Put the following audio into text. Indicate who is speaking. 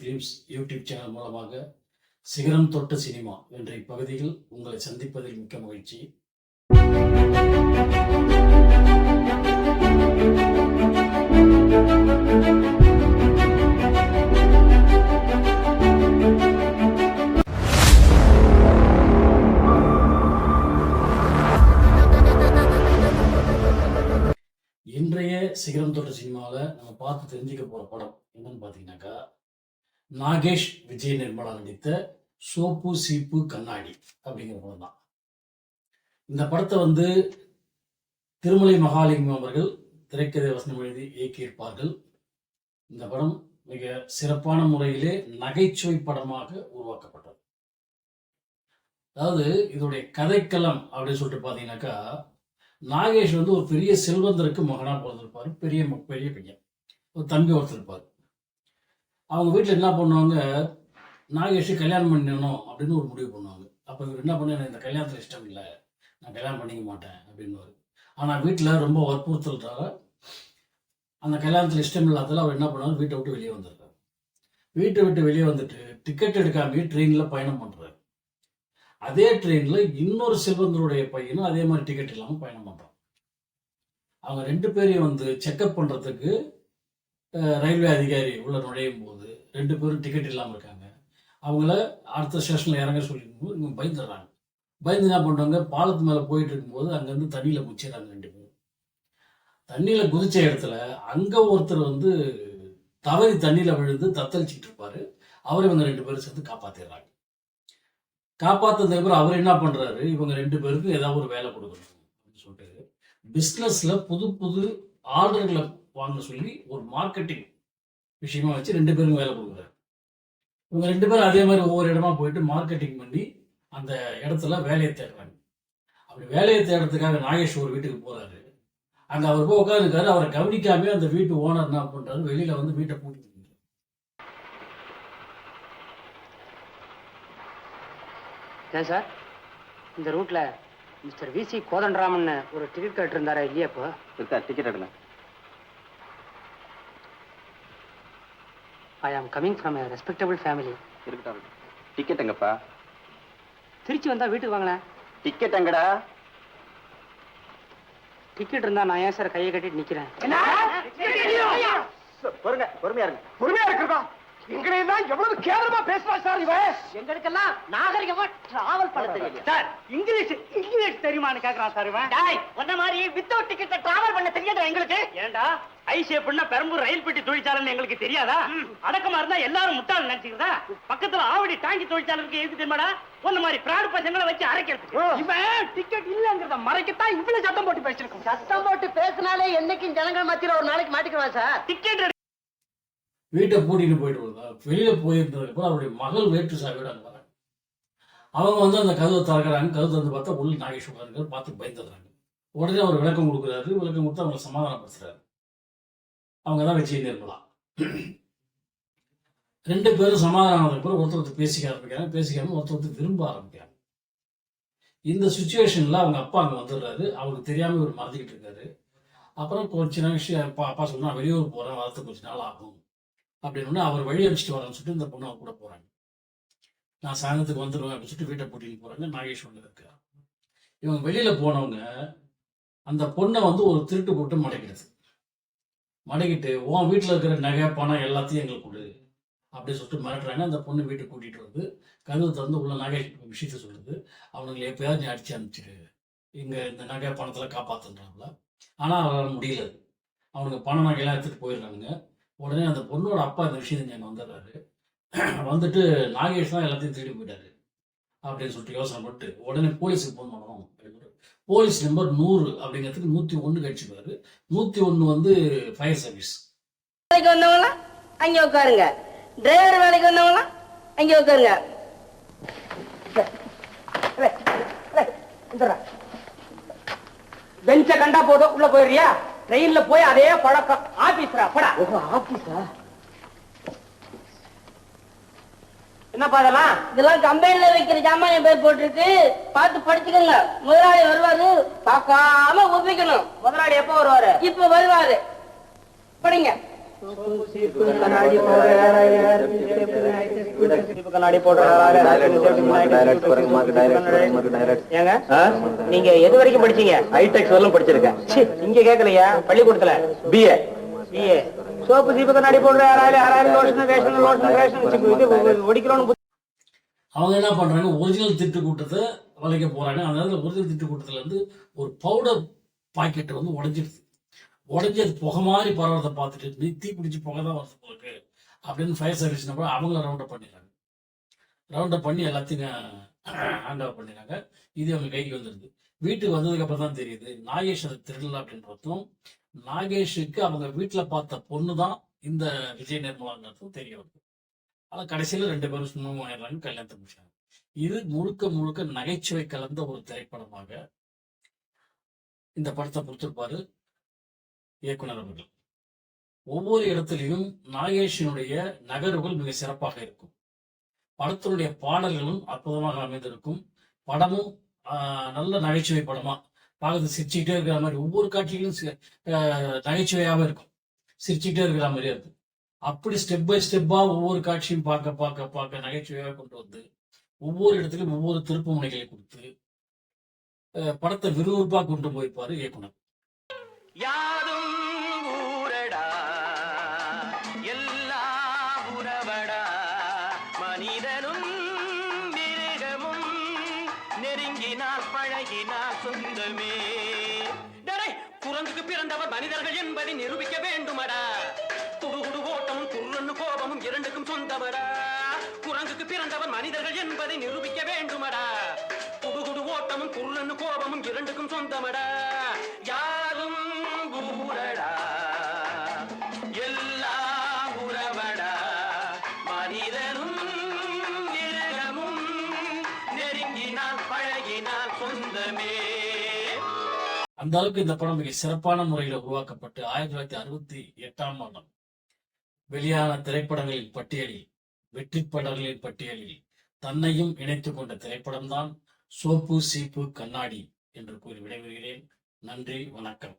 Speaker 1: Films YouTube channel மூலமாக சிகரம் தொட்ட சினிமா என்ற இப்பகுதியில் உங்களை சந்திப்பதில் மிக்க மகிழ்ச்சி. இன்றைய சிகரம் தொட்ட சினிமாவில் நம்ம பார்த்து தெரிஞ்சுக்க போகிற படம் என்னன்னு பார்த்தீங்கன்னாக்கா நாகேஷ் விஜய் நிர்மலா நடித்த சோப்பு சீப்பு கண்ணாடி அப்படிங்கிற படம் தான். இந்த படத்தை வந்து திருமலை மகாலிங்கம் அவர்கள் திரைக்கதை வசனம் எழுதி இயக்கியிருப்பார்கள். இந்த படம் மிக சிறப்பான முறையிலே நகைச்சுவை படமாக உருவாக்கப்பட்டது. அதாவது இதோடைய கதைக்களம் அப்படின்னு சொல்லிட்டு பார்த்தீங்கன்னாக்கா நாகேஷ் வந்து ஒரு பெரிய செல்வந்தருக்கு மகனாக பிறந்திருப்பார். பெரிய ம- பெரிய பையன். ஒரு தம்பி ஒருத்தர் இருப்பார். அவங்க வீட்டில் என்ன பண்ணுவாங்க? நாகேஷை கல்யாணம் பண்ணணும் அப்படின்னு ஒரு முடிவு பண்ணுவாங்க. அப்போ இவர் என்ன பண்ண எனக்கு இந்த கல்யாணத்தில் இஷ்டம் இல்லை. நான் கல்யாணம் பண்ணிக்க மாட்டேன் அப்படின்னு ஆனால் வீட்டில் ரொம்ப வற்புறுத்தல்றாங்க அந்த கல்யாணத்தில் இஷ்டம் இல்லாததால் அவர் என்ன பண்ணுவார்? வீட்டை விட்டு வெளியே வந்திருக்காரு வீட்டை விட்டு வெளியே வந்துட்டு டிக்கெட் எடுக்காமயே ட்ரெயினில் பயணம் பண்ணுறாரு அதே ட்ரெயினில் இன்னொரு செல்வந்தருடைய பையனும் அதே மாதிரி டிக்கெட் இல்லாமல் பயணம் பண்ணுறான் அவங்க ரெண்டு பேரையும் வந்து செக்அப் பண்ணுறதுக்கு ரயில்வே அதிகாரி உள்ள நுழையும் போது ரெண்டு பேரும் டிக்கெட் இல்லாமல் இருக்காங்க. அவங்கள அடுத்த ஸ்டேஷனில் இறங்க சொல்லிருக்கும்போது இவங்க பயந்துடுறாங்க. பயந்து என்ன பண்ணுறாங்க பாலத்து மேலே போயிட்டு இருக்கும்போது அங்கேருந்து தண்ணியில் குச்சிடுறாங்க ரெண்டு பேரும். தண்ணியில் குதிச்ச இடத்துல அங்கே ஒருத்தர் வந்து தவறி தண்ணியில் விழுந்து தத்தளிச்சிட்டு இருப்பாரு. அவரை இவங்க ரெண்டு பேரும் சேர்ந்து காப்பாற்றிடுறாங்க காப்பாத்ததுக்கு அப்புறம் அவர் என்ன பண்ணுறாரு இவங்க ரெண்டு பேருக்கும் ஏதாவது ஒரு வேலை கொடுக்கணும் அப்படின்னு சொல்லிட்டு பிஸ்னஸில் புது புது ஆர்டர்களை வாங்க சொல்லி ஒரு மார்க்கெட்டிங் விஷயமா வச்சு ரெண்டு பேரும் வேலை கொடுக்குறாரு. இவங்க ரெண்டு பேரும் அதே மாதிரி ஒவ்வொரு இடமா போயிட்டு மார்க்கெட்டிங் பண்ணி அந்த இடத்துல வேலையை தேடுறாங்க. அப்படி வேலையை தேடுறதுக்காக நாகேஷ் ஒரு வீட்டுக்கு போறாரு. அங்க அவர் போய் உட்காந்துருக்காரு அவரை கவனிக்காம அந்த வீட்டு ஓனர் என்ன பண்றாரு? வெளியில வந்து வீட்டை பூட்டி
Speaker 2: ஏன் சார்? இந்த ரூட்ல மிஸ்டர் விசி கோதண்டராமன் ஒரு டிக்கெட் கேட்டிருந்தாரா இல்லையா இப்போ?
Speaker 3: இருக்கா டிக்கெட் எடுங்க
Speaker 2: I am coming from a respectable family
Speaker 3: இருக்கட்டும் டிக்கெட் எங்கப்பா
Speaker 2: திருச்சி வந்தா வீட்டுக்கு வாங்களேன்
Speaker 3: டிக்கெட் எங்கடா
Speaker 2: டிக்கெட் இருந்தா நான் ஏன் சார் கையை கட்டிட்டு நிக்கிறேன்
Speaker 3: பொறுங்க பொறுமையா இருங்க
Speaker 4: பொறுமையா இருக்கிறதா எங்களை எல்லாம் எவ்வளவு கேவலமா பேசுறா சார் இவன்
Speaker 2: எங்களுக்கெல்லாம் நாகரிகமா டிராவல் பண்ண தெரியல. சார் இங்கிலீஷ் இங்கிலீஷ் தெரியுமான்னு கேக்குறான் சார் இவன்.
Speaker 5: உன்ன மாதிரி வித்தவுட் டிக்கெட் டிராவல் பண்ண தெரியாதா எங்களுக்கு?
Speaker 2: ஏண்டா ஐசிஎஃப்னா பெரம்பூர் ரயில் பெட்டி தொழிற்சாலைன்னு எங்களுக்கு தெரியாதா? அடக்கமா இருந்தா எல்லாரும் முட்டாள் நினைச்சுக்கிறதா? பக்கத்துல ஆவடி டாங்கி தொழிற்சாலை இருக்கு எதுக்கு தெரியுமாடா? ஒண்ணு மாதிரி பிராடு பசங்களை வச்சு அரைக்கிறதுக்கு. இவன் டிக்கெட் இல்லங்கிறத மறைக்கத்தான் இவ்வளவு சத்தம் போட்டு பேசிருக்கோம்
Speaker 5: சத்தம் போட்டு பேசினாலே என்னைக்கும் ஜனங்கள் மத்தியில ஒரு நாளைக்கு மாட்டிக்குவா சார்.
Speaker 2: டிக்கெட்
Speaker 1: வீட்டை பூட்டிட்டு போயிட்டு வருதா வெளியில போயிருந்ததுக்கு அப்புறம் அவருடைய மகள் வேற்று சாவியோட அங்க வராங்க. அவங்க வந்து அந்த கதவை திறக்கிறாங்க. கதவு திறந்து பார்த்தா உள்ள நாகேஷ் பார்த்து பயந்துடுறாங்க. உடனே அவர் விளக்கம் கொடுக்குறாரு. விளக்கம் கொடுத்து அவங்களை சமாதானப்படுத்துறாரு. அவங்க தான் வச்சு நிர்மலா. ரெண்டு பேரும் சமாதானம் ஆனதுக்கு அப்புறம் ஒருத்தர் ஒருத்தர் பேசிக்க ஆரம்பிக்கிறாங்க. பேசிக்காம ஒருத்தர் ஒருத்தர் விரும்ப ஆரம்பிக்கிறாங்க. இந்த சுச்சுவேஷன்ல அவங்க அப்பா அங்க வந்துடுறாரு. அவருக்கு தெரியாமல் இவர் மறந்துக்கிட்டு இருக்காரு. அப்புறம் கொஞ்ச விஷயம் அப்பா அப்பா சொன்னால் வெளியூர் போகிறேன் வரத்துக்கு கொஞ்ச நாள் ஆகும். அப்படின்னு அவர் வழி அனுப்பிச்சிட்டு வரேன்னு சொல்லிட்டு இந்த பொண்ணு கூட போறாங்க. நான் சாயந்தரத்துக்கு வந்துடுவேன் அப்படின்னு சொல்லிட்டு வீட்டை பூட்டிட்டு போறாங்க. நாகேஷ் ஒன்று இவங்க வெளியில போனவங்க அந்த பொண்ணை வந்து ஒரு திருட்டு போட்டு மடக்கிடுது. மடக்கிட்டு உன் வீட்டில் இருக்கிற நகை பணம் எல்லாத்தையும் எங்களுக்கு கொடு அப்படின்னு சொல்லிட்டு மிரட்டுறாங்க. அந்த பொண்ணு வீட்டுக்கு கூட்டிட்டு வந்து கதவு திறந்து உள்ள நகை விஷயத்த சொல்லுது. அவனுங்களை எப்பயாவது நீ அடிச்சு அனுப்பிச்சிடு. இங்க இந்த நகை பணத்தில் காப்பாத்துன்றாங்கள ஆனால் அவரால் முடியல. அவனுக்கு பணம் நகையெல்லாம் எடுத்துட்டு போயிடுறாங்க உடனே அந்த பொண்ணோட அப்பா இந்த விஷயத்தை தெரிஞ்சு வந்துடுறாரு. வந்துட்டு நாகேஷ் தான் எல்லாத்தையும் தேடி போயிட்டாரு அப்படின்னு சொல்லிட்டு யோசனை பண்ணிட்டு உடனே போலீஸுக்கு ஃபோன் பண்ணணும் அப்படின்னு போலீஸ் நம்பர் நூறு அப்படிங்கிறதுக்கு நூற்றி ஒன்று கழிச்சுப்பாரு. நூற்றி ஒன்று வந்து ஃபயர் சர்வீஸ்
Speaker 5: வேலைக்கு வந்தவங்களாம் அங்கே உட்காருங்க. டிரைவர் வேலைக்கு வந்தவங்களாம் அங்கே உட்காருங்க.
Speaker 2: பெஞ்ச கண்டா போதும் உள்ள போயிடுறியா? ட்ரெயின்ல போய் அதே பழக்கம். ஆபீஸ்ரா படா.
Speaker 5: ஆபீஸா?
Speaker 2: என்னப்பா அதெல்லாம்
Speaker 5: இதெல்லாம் கம்பெனில வைக்கிற ஜாமான் பேர் போட்டிருக்கு. பார்த்து படிச்சுக்கோங்க. முதலாளி வருவாரு பார்க்காம ஒப்பிக்கணும்.
Speaker 2: முதலாளி எப்போ வருவாரு?
Speaker 5: இப்ப வருவாரு. படிங்க. கண்ணாடி ஏங்க நீங்க எது வரைக்கும் படிச்சீங்க?
Speaker 3: ஹைடெக்ஸ் வரலும் படிச்சிருக்கேன்.
Speaker 5: ச்சீ, இங்க கேட்கலையா பள்ளிக்கூடத்துல?
Speaker 3: பிஏ
Speaker 5: பிஏ சோப்பு சீப்பு கண்ணாடி போடுற லோஷன் லோஷன் இது ஒடிக்கணும்னு
Speaker 1: அவங்க என்ன பண்றாங்க? ஒரிஜினல் திட்டு கூட்டத்தை வளைக்க போறாங்க. அதனால ஒரிஜினல் திட்டு கூட்டத்துல இருந்து ஒரு பவுடர் பாக்கெட் வந்து உடைஞ்சிடுது. உடஞ்சி அது புகை மாதிரி பரவறதை பார்த்துட்டு தீ பிடிச்சி புகை தான் வருது உங்களுக்கு அப்படின்னு ஃபயர் சர்வீஸ் நம்பர் அவங்கள ரவுண்ட் அப் பண்ணிடுறாங்க. ரவுண்ட் அப் பண்ணி எல்லாத்தையும் ஹேண்ட் ஓவர் பண்ணிடுறாங்க. இது அவங்க கைக்கு வந்துடுது. வீட்டுக்கு வந்ததுக்கு அப்புறம் தான் தெரியுது நாகேஷ் அதை திருடல அப்படின்றதும் நாகேஷுக்கு அவங்க வீட்டுல பார்த்த பொண்ணு தான் இந்த விஜய் நிர்மலாங்கிறதும் தெரிய வருது. ஆனா கடைசியில ரெண்டு பேரும் சும்மா ஆயிடுறாங்க கல்யாணத்தை முடிச்சாங்க. இது முழுக்க முழுக்க நகைச்சுவை கலந்த ஒரு திரைப்படமாக இந்த படத்தை கொடுத்துருப்பாரு. இயக்குனர் அவர்கள். ஒவ்வொரு இடத்திலையும் நாகேஷினுடைய நகர்வுகள் மிக சிறப்பாக இருக்கும். படத்தினுடைய பாடல்களும் அற்புதமாக அமைந்திருக்கும். படமும் ஆஹ், நல்ல நகைச்சுவை படமா பார்க்கறது சிரிச்சுக்கிட்டே இருக்கிற மாதிரி ஒவ்வொரு காட்சியிலும் சி- இருக்கும். சிரிச்சுக்கிட்டே இருக்கிற மாதிரியே இருக்கும். அப்படி ஸ்டெப் பை ஸ்டெப்பா ஒவ்வொரு காட்சியும் பார்க்க பார்க்க பார்க்க நகைச்சுவையாக கொண்டு வந்து ஒவ்வொரு இடத்துலையும் ஒவ்வொரு திருப்பு முனைகளை கொடுத்து அஹ், படத்தை விறுவிறுப்பா கொண்டு போயிருப்பாரு இயக்குனர்.
Speaker 2: பேசினால் பழகினால் சொந்தமே. டரை குரங்குக்கு பிறந்தவர் மனிதர்கள் என்பதை நிரூபிக்க வேண்டுமடா. குடுகுடு ஓட்டமும் குருன்னு கோபமும் இரண்டுக்கும் சொந்தவரா குரங்குக்கு பிறந்தவர் மனிதர்கள் என்பதை நிரூபிக்க வேண்டுமடா. குடுகுடு ஓட்டமும் குருன்னு கோபமும் இரண்டுக்கும் சொந்தமடா. பழகினால் சொந்தமே.
Speaker 1: அந்த அளவுக்கு இந்த படம் மிக சிறப்பான முறையில் உருவாக்கப்பட்டு ஆயிரத்தி தொள்ளாயிரத்தி அறுபத்தி எட்டாம் ஆண்டு வெளியான திரைப்படங்களின் பட்டியலில் வெற்றி படங்களின் பட்டியலில் தன்னையும் இணைத்துக் கொண்ட திரைப்படம்தான் சோப்பு சீப்பு கண்ணாடி என்று கூறி விடைபெறுகிறேன். நன்றி வணக்கம்.